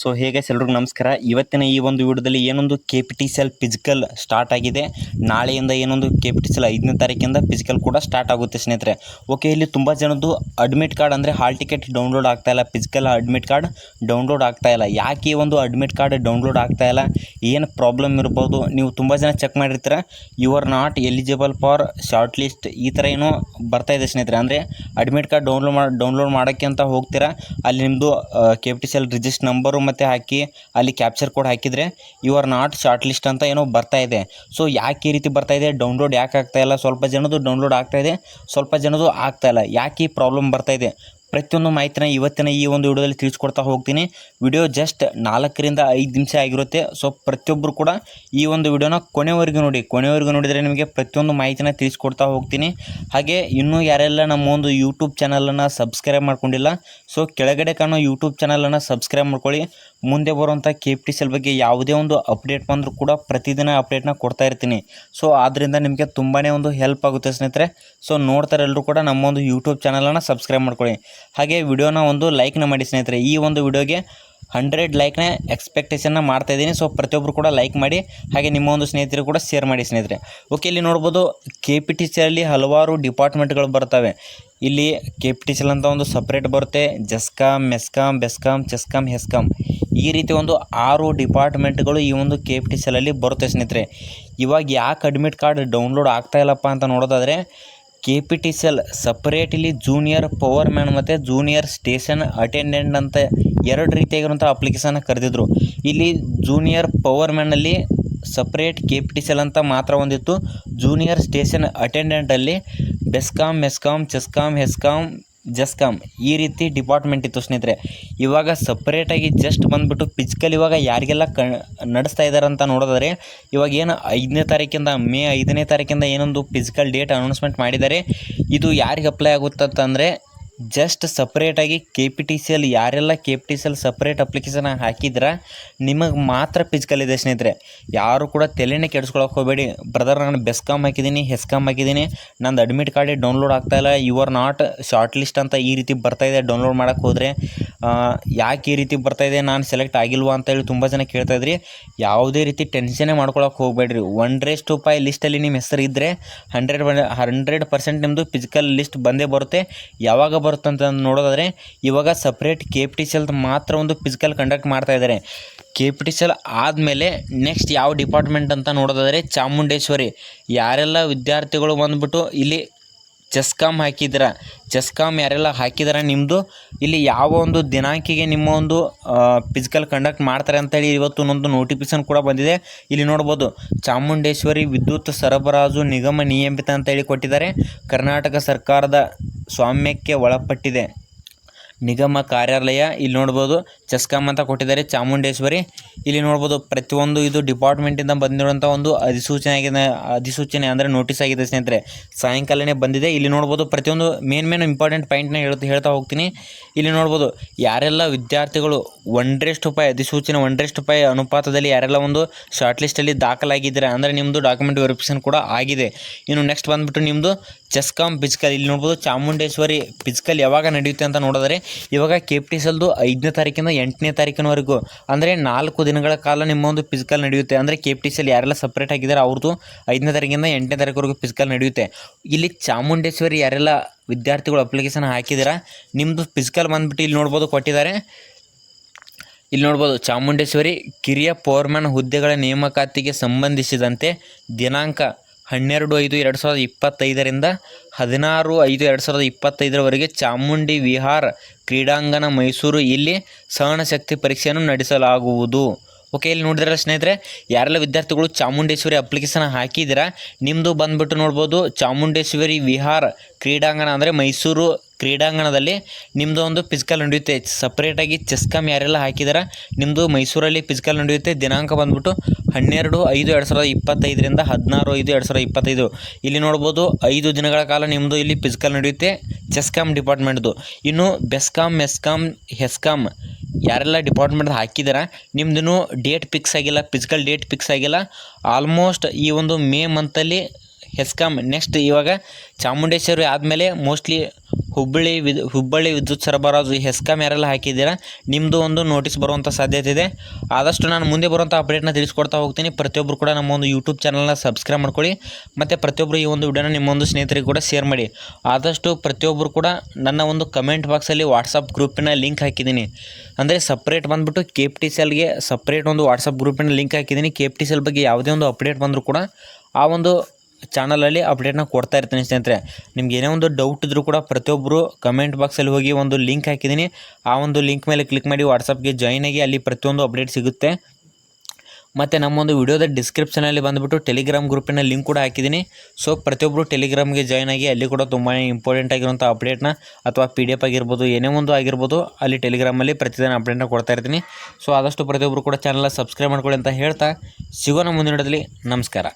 So ಹೇಗೆ ಎಲ್ರಿಗೂ ನಮಸ್ಕಾರ. ಇವತ್ತಿನ ಈ ಒಂದು ವಿಡಿಯೋದಲ್ಲಿ ಏನೊಂದು K P T C physical start ಆಗಿದೆ. ನಾಳೆಯಿಂದ ಏನೊಂದು K P T C L ಐದನೇ ತಾರೀಕಿಂದ ಫಿಸಿಕಲ್ ಕೂಡ ಸ್ಟಾರ್ಟ್ ಆಗುತ್ತೆ ಸ್ನೇಹಿತರೆ. ಓಕೆ ಇಲ್ಲಿ ತುಂಬ ಜನದ್ದು ಅಡ್ಮಿಟ್ ಕಾರ್ಡ್ ಅಂದರೆ ಹಾಲ್ ಟಿಕೆಟ್ ಡೌನ್ಲೋಡ್ ಆಗ್ತಾ ಇಲ್ಲ. ಫಿಸಿಕಲ್ ಅಡ್ಮಿಟ್ ಕಾರ್ಡ್ ಡೌನ್ಲೋಡ್ ಆಗ್ತಾ ಇಲ್ಲ. ಯಾಕೆ ಒಂದು ಅಡ್ಮಿಟ್ ಕಾರ್ಡ್ ಡೌನ್ಲೋಡ್ ಆಗ್ತಾ ಇಲ್ಲ? ಏನು ಪ್ರಾಬ್ಲಮ್ ಇರ್ಬೋದು? ನೀವು ತುಂಬ ಜನ check ಮಾಡಿರ್ತೀರ? You are not eligible for short list ಈ ಥರ ಏನೋ ಬರ್ತಾ ಇದೆ ಸ್ನೇಹಿತರೆ. ಅಂದರೆ ಅಡ್ಮಿಟ್ ಕಾರ್ಡ್ ಡೌನ್ಲೋಡ್ ಮಾಡಿ ಡೌನ್ಲೋಡ್ ಮಾಡೋಕ್ಕೆ ಅಂತ ಹೋಗ್ತೀರಾ? ಅಲ್ಲಿ ನಿಮ್ಮದು K P T C L register number ಮತ್ತು ಹಾಕಿ ಅಲ್ಲಿ ಕ್ಯಾಪ್ಚರ್ ಕೋಡ್ ಹಾಕಿದರೆ you are not short list ಅಂತ ಏನೋ ಬರ್ತಾ ಇದೆ. ಸೊ ಯಾಕೆ ಈ ರೀತಿ ಬರ್ತಾ ಇದೆ? ಡೌನ್ಲೋಡ್ ಯಾಕೆ ಆಗ್ತಾಯಿಲ್ಲ ಸ್ವಲ್ಪ ಜನದು ಡೌನ್ಲೋಡ್ ಆಗ್ತಾ ಇದೆ, ಸ್ವಲ್ಪ ಜನದು ಆಗ್ತಾ ಇಲ್ಲ. ಯಾಕೆ ಈ ಪ್ರಾಬ್ಲಮ್ ಬರ್ತಾ ಇದೆ? ಪ್ರತಿಯೊಂದು ಮಾಹಿತಿನ ಇವತ್ತಿನ ಈ ಒಂದು ವಿಡಿಯೋದಲ್ಲಿ ತಿಳಿಸ್ಕೊಡ್ತಾ ಹೋಗ್ತೀನಿ. ವಿಡಿಯೋ ಜಸ್ಟ್ ನಾಲ್ಕರಿಂದ ಐದು ನಿಮಿಷ ಆಗಿರುತ್ತೆ. ಸೊ ಪ್ರತಿಯೊಬ್ಬರು ಕೂಡ ಈ ಒಂದು ವಿಡಿಯೋನ ಕೊನೆವರೆಗೂ ನೋಡಿ. ಕೊನೆವರೆಗೂ ನೋಡಿದರೆ ನಿಮಗೆ ಪ್ರತಿಯೊಂದು ಮಾಹಿತಿನ ತಿಳಿಸ್ಕೊಡ್ತಾ ಹೋಗ್ತೀನಿ. ಹಾಗೆ ಇನ್ನೂ ಯಾರೆಲ್ಲ ನಮ್ಮ ಒಂದು ಯೂಟ್ಯೂಬ್ ಚಾನಲನ್ನು ಸಬ್ಸ್ಕ್ರೈಬ್ ಮಾಡ್ಕೊಂಡಿಲ್ಲ ಸೊ ಕೆಳಗಡೆ ಕಾಣೋ ಯೂಟ್ಯೂಬ್ ಚಾನಲನ್ನು ಸಬ್ಸ್ಕ್ರೈಬ್ ಮಾಡ್ಕೊಳ್ಳಿ. ಮುಂದೆ ಬರುವಂಥ ಕೆ ಪಿ ಬಗ್ಗೆ ಯಾವುದೇ ಒಂದು ಅಪ್ಡೇಟ್ ಬಂದರೂ ಕೂಡ ಪ್ರತಿದಿನ ಅಪ್ಡೇಟ್ನ ಕೊಡ್ತಾ ಇರ್ತೀನಿ. ಸೊ ಆದ್ದರಿಂದ ನಿಮಗೆ ತುಂಬಾ ಒಂದು ಹೆಲ್ಪ್ ಆಗುತ್ತೆ ಸ್ನೇಹಿತರೆ. ಸೊ ನೋಡ್ತಾರೆ ಎಲ್ಲರೂ ಕೂಡ ನಮ್ಮ ಒಂದು ಯೂಟ್ಯೂಬ್ ಚಾನಲನ್ನು ಸಬ್ಸ್ಕ್ರೈಬ್ ಮಾಡ್ಕೊಳ್ಳಿ. ಹಾಗೆ ವಿಡಿಯೋನ ಒಂದು ಲೈಕ್ನ ಮಾಡಿ ಸ್ನೇಹಿತರೆ, ಈ ಒಂದು ವಿಡಿಯೋಗೆ ಹಂಡ್ರೆಡ್ ಲೈಕ್ನ ಎಕ್ಸ್ಪೆಕ್ಟೇಷನ್ನ ಮಾಡ್ತಾ ಇದ್ದೀನಿ. ಸೊ ಪ್ರತಿಯೊಬ್ಬರು ಕೂಡ ಲೈಕ್ ಮಾಡಿ, ಹಾಗೆ ನಿಮ್ಮ ಒಂದು ಸ್ನೇಹಿತರು ಕೂಡ ಶೇರ್ ಮಾಡಿ ಸ್ನೇಹಿತರೆ. ಓಕೆ ಇಲ್ಲಿ ನೋಡ್ಬೋದು ಕೆ ಪಿ ಟಿ ಹಲವಾರು ಡಿಪಾರ್ಟ್ಮೆಂಟ್ಗಳು ಬರ್ತವೆ. ಇಲ್ಲಿ ಕೆ ಪಿ ಟಿ ಸಿಲ್ ಅಂತ ಒಂದು ಸಪ್ರೇಟ್ ಬರುತ್ತೆ. ಜಸ್ಕಾಮ್ ಮೆಸ್ಕಾಮ್ ಬೆಸ್ಕಾಮ್ ಚೆಸ್ಕಾಮ್ ಹೆಸ್ಕಾಮ್ ಈ ರೀತಿ ಒಂದು ಆರು ಡಿಪಾರ್ಟ್ಮೆಂಟ್ಗಳು ಈ ಒಂದು ಕೆ ಪಿ ಟಿ ಬರುತ್ತೆ ಸ್ನೇಹಿತರೆ. ಇವಾಗ ಯಾಕೆ ಅಡ್ಮಿಟ್ ಕಾರ್ಡ್ ಡೌನ್ಲೋಡ್ ಆಗ್ತಾ ಇಲ್ಲಪ್ಪ ಅಂತ ನೋಡೋದಾದರೆ K P T C L separate ಇಲ್ಲಿ ಜೂನಿಯರ್ ಪವರ್ ಮ್ಯಾನ್ ಮತ್ತು ಜೂನಿಯರ್ ಸ್ಟೇಷನ್ ಅಟೆಂಡೆಂಟ್ ಅಂತ ಎರಡು ರೀತಿಯಾಗಿರುವಂಥ ಅಪ್ಲಿಕೇಶನ್ ಕರೆದಿದ್ರು. ಇಲ್ಲಿ junior power ಮ್ಯಾನಲ್ಲಿ separate K P T C L ಅಂತ ಮಾತ್ರ ಒಂದಿತ್ತು. ಜೂನಿಯರ್ ಸ್ಟೇಷನ್ ಅಟೆಂಡೆಂಟಲ್ಲಿ ಬೆಸ್ಕಾಮ್ ಮೆಸ್ಕಾಮ್ ಚೆಸ್ಕಾಮ್ ಹೆಸ್ಕಾಮ್ ಜಸ್ಕಾಮ್ ಈ ರೀತಿ ಡಿಪಾರ್ಟ್ಮೆಂಟ್ ಇತ್ತು ಸ್ನೇಹಿತರೆ. ಇವಾಗ ಸಪ್ರೇಟಾಗಿ ಜಸ್ಟ್ ಬಂದುಬಿಟ್ಟು ಫಿಸಿಕಲ್ ಇವಾಗ ಯಾರಿಗೆಲ್ಲ ಕ, ನಡೆಸ್ತಾ ಇದ್ದಾರೆ ಅಂತ ನೋಡೋದಾದರೆ, ಇವಾಗ ಏನು ಐದನೇ ತಾರೀಕಿಂದ, ಮೇ ಐದನೇ ತಾರೀಕಿಂದ ಏನೊಂದು ಫಿಸಿಕಲ್ ಡೇಟ್ ಅನೌನ್ಸ್ಮೆಂಟ್ ಮಾಡಿದ್ದಾರೆ. ಇದು ಯಾರಿಗೆ ಅಪ್ಲೈ ಆಗುತ್ತಂತಂದರೆ ಜಸ್ಟ್ ಸಪ್ರೇಟಾಗಿ ಕೆ ಪಿ ಟಿ ಸಿ ಅಲ್ಲಿ ಯಾರೆಲ್ಲ ಕೆ ಪಿ ಟಿ ಸಿ ಅಲ್ಲಿ ಸಪ್ರೇಟ್ ಅಪ್ಲಿಕೇಶನ್ ಹಾಕಿದ್ರೆ, ನಿಮಗೆ ಮಾತ್ರ ಫಿಸಿಕಲ್ ಇದೆ ಸ್ನೇಹಿತರೆ. ಯಾರು ಕೂಡ ತಲೆನೇ ಕೆಡಿಸ್ಕೊಳಕ್ಕೆ ಹೋಗಬೇಡಿ. ಬ್ರದರ್ ನಾನು ಬೆಸ್ಕಾಮ್ ಹಾಕಿದ್ದೀನಿ ಹೆಸ್ಕಾಮ್ ಹಾಕಿದ್ದೀನಿ. ನಂದು ಅಡ್ಮಿಟ್ ಕಾರ್ಡ್ ಡೌನ್ಲೋಡ್ ಆಗ್ತಾ ಇಲ್ಲ. You are not short list ಅಂತ ಈ ರೀತಿ ಬರ್ತಾ ಇದೆ ಡೌನ್ಲೋಡ್ ಮಾಡೋಕ್ಕೆ ಹೋದರೆ. ಯಾಕೆ ಈ ರೀತಿ ಬರ್ತಾ ಇದೆ, ನಾನು ಸೆಲೆಕ್ಟ್ ಆಗಿಲ್ವಾ ಅಂತೇಳಿ ತುಂಬ ಜನ ಕೇಳ್ತಾ ಇದ್ರಿ. ಯಾವುದೇ ರೀತಿ ಟೆನ್ಷನ್ನೇ ಮಾಡ್ಕೊಳಕ್ಕೆ ಹೋಗಬೇಡ್ರಿ. ಒನ್ ರೇಸ್ ಟು ಫೈ ಲಿಸ್ಟಲ್ಲಿ ನಿಮ್ಮ ಹೆಸರು ಇದ್ದರೆ ಹಂಡ್ರೆಡ್ ಹಂಡ್ರೆಡ್ ಪರ್ಸೆಂಟ್ ನಿಮ್ಮದು ಫಿಸಿಕಲ್ ಲಿಸ್ಟ್ ಬಂದೇ ಬರುತ್ತೆ. ಯಾವಾಗ ಅಂತ ನೋಡೋದಾದರೆ, ಇವಾಗ separate K P T C ಮಾತ್ರ ಒಂದು ಫಿಸಿಕಲ್ ಕಂಡಕ್ಟ್ ಮಾಡ್ತಾ ಇದ್ದಾರೆ ಕೆ ಪಿ ಟಿ ಸಿ ಆದಮೇಲೆ ನೆಕ್ಸ್ಟ್ ಯಾವ ಡಿಪಾರ್ಟ್ಮೆಂಟ್ ಅಂತ ನೋಡೋದಾದರೆ, ಚಾಮುಂಡೇಶ್ವರಿ. ಯಾರೆಲ್ಲ ವಿದ್ಯಾರ್ಥಿಗಳು ಬಂದುಬಿಟ್ಟು ಇಲ್ಲಿ ಚೆಸ್ಕಾಮ್ ಹಾಕಿದ್ದೀರ ಚೆಸ್ಕಾಮ್ ಯಾರೆಲ್ಲ ಹಾಕಿದಾರ ನಿಮ್ಮದು ಇಲ್ಲಿ ಯಾವ ಒಂದು ದಿನಾಂಕಿಗೆ ನಿಮ್ಮ ಒಂದು ಫಿಸಿಕಲ್ ಕಂಡಕ್ಟ್ ಮಾಡ್ತಾರೆ ಅಂತೇಳಿ ಇವತ್ತು ಒಂದು ನೋಟಿಫಿಕೇಶನ್ ಕೂಡ ಬಂದಿದೆ. ಇಲ್ಲಿ ನೋಡ್ಬೋದು, ಚಾಮುಂಡೇಶ್ವರಿ ವಿದ್ಯುತ್ ಸರಬರಾಜು ನಿಗಮ ನಿಯಮಿತ ಅಂತೇಳಿ ಕೊಟ್ಟಿದ್ದಾರೆ. ಕರ್ನಾಟಕ ಸರ್ಕಾರದ ಸ್ವಾಮ್ಯಕ್ಕೆ ಒಳಪಟ್ಟಿದೆ. ನಿಗಮ ಕಾರ್ಯಾಲಯ ಇಲ್ಲಿ ನೋಡ್ಬೋದು. ಚೆಸ್ಕಾಂ ಅಂತ ಕೊಟ್ಟಿದ್ದಾರೆ ಚಾಮುಂಡೇಶ್ವರಿ. ಇಲ್ಲಿ ನೋಡ್ಬೋದು ಪ್ರತಿಯೊಂದು ಇದು ಡಿಪಾರ್ಟ್ಮೆಂಟಿಂದ ಬಂದಿರುವಂಥ ಒಂದು ಅಧಿಸೂಚನೆ ಆಗಿದೆ. ಅಧಿಸೂಚನೆ ಅಂದರೆ ನೋಟಿಸ್ ಆಗಿದೆ ಸ್ನೇಹಿತರೆ. ಸಾಯಂಕಾಲನೇ ಬಂದಿದೆ. ಇಲ್ಲಿ ನೋಡ್ಬೋದು ಪ್ರತಿಯೊಂದು ಮೇನ್ ಮೇನ್ ಇಂಪಾರ್ಟೆಂಟ್ ಪಾಯಿಂಟ್ನ ಹೇಳ್ತಾ ಹೇಳ್ತಾ ಹೋಗ್ತೀನಿ. ಇಲ್ಲಿ ನೋಡ್ಬೋದು ಯಾರೆಲ್ಲ ವಿದ್ಯಾರ್ಥಿಗಳು ಒಂಡ್ರೆಸ್ಟ್ ರೂಪಾಯಿ ಅಧಿಸೂಚನೆ ಒಂಡ್ರೆಸ್ಟ್ ರೂಪಾಯಿ ಅನುಪಾತದಲ್ಲಿ ಯಾರೆಲ್ಲ ಒಂದು ಶಾರ್ಟ್ ಲಿಸ್ಟಲ್ಲಿ ದಾಖಲಾಗಿದ್ದೀರಾ ಅಂದರೆ ನಿಮ್ಮದು ಡಾಕ್ಯುಮೆಂಟ್ ವೆರಿಫಿಕೇಷನ್ ಕೂಡ ಆಗಿದೆ. ಇನ್ನು ನೆಕ್ಸ್ಟ್ ಬಂದುಬಿಟ್ಟು ನಿಮ್ಮದು ಚೆಸ್ಕಾಂ ಫಿಸಿಕಲ್ ಇಲ್ಲಿ ನೋಡ್ಬೋದು ಚಾಮುಂಡೇಶ್ವರಿ ಫಿಸಿಕಲ್ ಯಾವಾಗ ನಡೆಯುತ್ತೆ ಅಂತ ನೋಡಿದರೆ ಇವಾಗ ಕೆ ಪಿ ಟಿ ಐದನೇ ತಾರೀಕಿಂದ ಎಂಟನೇ ತಾರೀಕಿನವರೆಗೂ. ಅಂದರೆ ನಾಲ್ಕು ದಿನಗಳ ಕಾಲ ನಿಮ್ಮ ಒಂದು ಫಿಸಿಕಲ್ ನಡೆಯುತ್ತೆ. ಅಂದರೆ ಕೆ ಪಿ ಟಿ ಸಿಯಲ್ಲಿ ಯಾರೆಲ್ಲ ಸಪ್ರೇಟ್ ಆಗಿದ್ದಾರೆ ಅವ್ರದ್ದು ಐದನೇ ತಾರೀಕಿಂದ ಎಂಟನೇ ತಾರೀಕುವರೆಗೂ ಫಿಸಿಕಲ್ ನಡೆಯುತ್ತೆ. ಇಲ್ಲಿ ಚಾಮುಂಡೇಶ್ವರಿ ಯಾರೆಲ್ಲ ವಿದ್ಯಾರ್ಥಿಗಳು ಅಪ್ಲಿಕೇಶನ್ ಹಾಕಿದ್ದೀರಾ ನಿಮ್ಮದು ಫಿಸಿಕಲ್ ಬಂದುಬಿಟ್ಟು ಇಲ್ಲಿ ನೋಡ್ಬೋದು ಕೊಟ್ಟಿದ್ದಾರೆ. ಇಲ್ಲಿ ನೋಡ್ಬೋದು, ಚಾಮುಂಡೇಶ್ವರಿ ಕಿರಿಯ ಪೌರ್ಮನ್ ಹುದ್ದೆಗಳ ನೇಮಕಾತಿಗೆ ಸಂಬಂಧಿಸಿದಂತೆ ದಿನಾಂಕ ಹನ್ನೆರಡು ಐದು ಎರಡು ಸಾವಿರದ ಇಪ್ಪತ್ತೈದರಿಂದ ಹದಿನಾರು ಐದು ಎರಡು ಸಾವಿರದ ಇಪ್ಪತ್ತೈದರವರೆಗೆ ಚಾಮುಂಡಿ ವಿಹಾರ್ ಕ್ರೀಡಾಂಗಣ ಮೈಸೂರು ಇಲ್ಲಿ ಸಹನಶಕ್ತಿ ಪರೀಕ್ಷೆಯನ್ನು ನಡೆಸಲಾಗುವುದು. ಓಕೆ ಇಲ್ಲಿ ನೋಡಿದ್ರೆ ಸ್ನೇಹಿತರೆ, ಯಾರೆಲ್ಲ ವಿದ್ಯಾರ್ಥಿಗಳು ಚಾಮುಂಡೇಶ್ವರಿ ಅಪ್ಲಿಕೇಶನ್ ಹಾಕಿದ್ದೀರಾ ನಿಮ್ಮದು ಬಂದುಬಿಟ್ಟು ನೋಡ್ಬೋದು, ಚಾಮುಂಡೇಶ್ವರಿ ವಿಹಾರ್ ಕ್ರೀಡಾಂಗಣ ಅಂದರೆ ಮೈಸೂರು ಕ್ರೀಡಾಂಗಣದಲ್ಲಿ ನಿಮ್ಮದು ಒಂದು ಫಿಸಿಕಲ್ ನಡೆಯುತ್ತೆ. ಸಪ್ರೇಟಾಗಿ ಚೆಸ್ಕಾಮ್ ಯಾರೆಲ್ಲ ಹಾಕಿದಾರ ನಿಮ್ಮದು ಮೈಸೂರಲ್ಲಿ ಫಿಸಿಕಲ್ ನಡೆಯುತ್ತೆ. ದಿನಾಂಕ ಬಂದ್ಬಿಟ್ಟು ಹನ್ನೆರಡು ಐದು ಎರಡು ಸಾವಿರದ ಇಪ್ಪತ್ತೈದರಿಂದ ಹದಿನಾರು ಐದು ಎರಡು ಸಾವಿರದ ಇಪ್ಪತ್ತೈದು. ಇಲ್ಲಿ ನೋಡ್ಬೋದು ಐದು ದಿನಗಳ ಕಾಲ ನಿಮ್ಮದು ಇಲ್ಲಿ ಫಿಸಿಕಲ್ ನಡೆಯುತ್ತೆ. ಚೆಸ್ಕಾಮ್ ಡಿಪಾರ್ಟ್ಮೆಂಟ್ದು ಇನ್ನು ಬೆಸ್ಕಾಮ್ ಮೆಸ್ಕಾಮ್ ಹೆಸ್ಕಾಮ್ ಯಾರೆಲ್ಲ ಡಿಪಾರ್ಟ್ಮೆಂಟ್ ಹಾಕಿದಾರ ನಿಮ್ಮದೂ ಡೇಟ್ ಫಿಕ್ಸ್ ಆಗಿಲ್ಲ ಫಿಸಿಕಲ್ ಡೇಟ್ ಫಿಕ್ಸ್ ಆಗಿಲ್ಲ. ಆಲ್ಮೋಸ್ಟ್ ಈ ಒಂದು ಮೇ ಮಂತಲ್ಲಿ ಹೆಸ್ಕಾಮ್ ನೆಕ್ಸ್ಟ್ ಇವಾಗ ಚಾಮುಂಡೇಶ್ವರಿ ಆದಮೇಲೆ ಮೋಸ್ಟ್ಲಿ ಹುಬ್ಬಳ್ಳಿ ವಿದ್, ಹುಬ್ಬಳ್ಳಿ ವಿದ್ಯುತ್ ಸರಬರಾಜು ಹೆಸ್ಕಾಮ್ ಯಾರೆಲ್ಲ ಹಾಕಿದ್ದೀರಾ ನಿಮ್ಮದು ಒಂದು ನೋಟಿಸ್ ಬರುವಂಥ ಸಾಧ್ಯತೆ ಇದೆ. ಆದಷ್ಟು ನಾನು ಮುಂದೆ ಬರುವಂಥ ಅಪ್ಡೇಟ್ನ ತಿಳಿಸ್ಕೊಡ್ತಾ ಹೋಗ್ತೀನಿ. ಪ್ರತಿಯೊಬ್ಬರು ಕೂಡ ನಮ್ಮ ಒಂದು ಯೂಟ್ಯೂಬ್ ಚಾನಲ್ನ ಸಬ್ಸ್ಕ್ರೈಬ್ ಮಾಡ್ಕೊಳ್ಳಿ. ಮತ್ತು ಪ್ರತಿಯೊಬ್ಬರು ಈ ಒಂದು ವಿಡಿಯೋನ ನಿಮ್ಮೊಂದು ಸ್ನೇಹಿತರಿಗೆ ಕೂಡ ಶೇರ್ ಮಾಡಿ. ಆದಷ್ಟು ಪ್ರತಿಯೊಬ್ಬರು ಕೂಡ ನನ್ನ ಒಂದು ಕಮೆಂಟ್ ಬಾಕ್ಸಲ್ಲಿ ವಾಟ್ಸಪ್ ಗ್ರೂಪಿನ ಲಿಂಕ್ ಹಾಕಿದ್ದೀನಿ. ಅಂದರೆ ಸಪ್ರೇಟ್ ಬಂದುಬಿಟ್ಟು ಕೆ ಪಿ ಟಿ ಸೆಲ್ಗೆ ಸಪ್ರೇಟ್ ಒಂದು ವಾಟ್ಸಪ್ ಗ್ರೂಪಿನ ಲಿಂಕ್ ಹಾಕಿದ್ದೀನಿ. ಕೆ ಪಿ ಟಿ ಸೆಲ್ ಬಗ್ಗೆ ಯಾವುದೇ ಒಂದು ಅಪ್ಡೇಟ್ ಬಂದರೂ ಕೂಡ ಆ ಒಂದು ಚಾನಲಲ್ಲಿ ಅಪ್ಡೇಟ್ನ ಕೊಡ್ತಾ ಇರ್ತೀನಿ ಸ್ನೇಹಿತರೆ. ನಿಮ್ಗೆ ಏನೇ ಒಂದು ಡೌಟ್ ಇದ್ದರೂ ಕೂಡ ಪ್ರತಿಯೊಬ್ಬರು ಕಮೆಂಟ್ ಬಾಕ್ಸಲ್ಲಿ ಹೋಗಿ ಒಂದು ಲಿಂಕ್ ಹಾಕಿದ್ದೀನಿ. ಆ ಒಂದು ಲಿಂಕ್ ಮೇಲೆ ಕ್ಲಿಕ್ ಮಾಡಿ ವಾಟ್ಸಪ್ಗೆ ಜಾಯ್ನ್ ಆಗಿ ಅಲ್ಲಿ ಪ್ರತಿಯೊಂದು ಅಪ್ಡೇಟ್ ಸಿಗುತ್ತೆ. ಮತ್ತು ನಮ್ಮೊಂದು ವಿಡಿಯೋದ ಡಿಸ್ಕ್ರಿಪ್ಷನಲ್ಲಿ ಬಂದುಬಿಟ್ಟು ಟೆಲಿಗ್ರಾಮ್ ಗ್ರೂಪಿನ ಲಿಂಕ್ ಕೂಡ ಹಾಕಿದ್ದೀನಿ. ಸೊ ಪ್ರತಿಯೊಬ್ಬರು ಟೆಲಿಗ್ರಾಮ್ಗೆ ಜಾಯ್ನ್ ಆಗಿ ಅಲ್ಲಿ ಕೂಡ ತುಂಬಾ ಇಂಪಾರ್ಟೆಂಟ್ ಆಗಿರುವಂಥ ಅಪ್ಡೇಟ್ನ ಅಥವಾ ಪಿ ಡಿ ಎಫ್ ಆಗಿರ್ಬೋದು, ಏನೇ ಒಂದು ಆಗಿರ್ಬೋದು, ಅಲ್ಲಿ ಟೆಲಿಗ್ರಾಮಲ್ಲಿ ಪ್ರತಿದಿನ ಅಪ್ಡೇಟ್ನ ಕೊಡ್ತಾ ಇರ್ತೀನಿ. ಸೊ ಆದಷ್ಟು ಪ್ರತಿಯೊಬ್ಬರು ಕೂಡ ಚಾನಲ್ನ ಸಬ್ಸ್ಕ್ರೈಬ್ ಮಾಡ್ಕೊಳ್ಳಿ ಅಂತ ಹೇಳ್ತಾ, ಸಿಗೋಣ ಮುಂದಿನ ನಮಸ್ಕಾರ.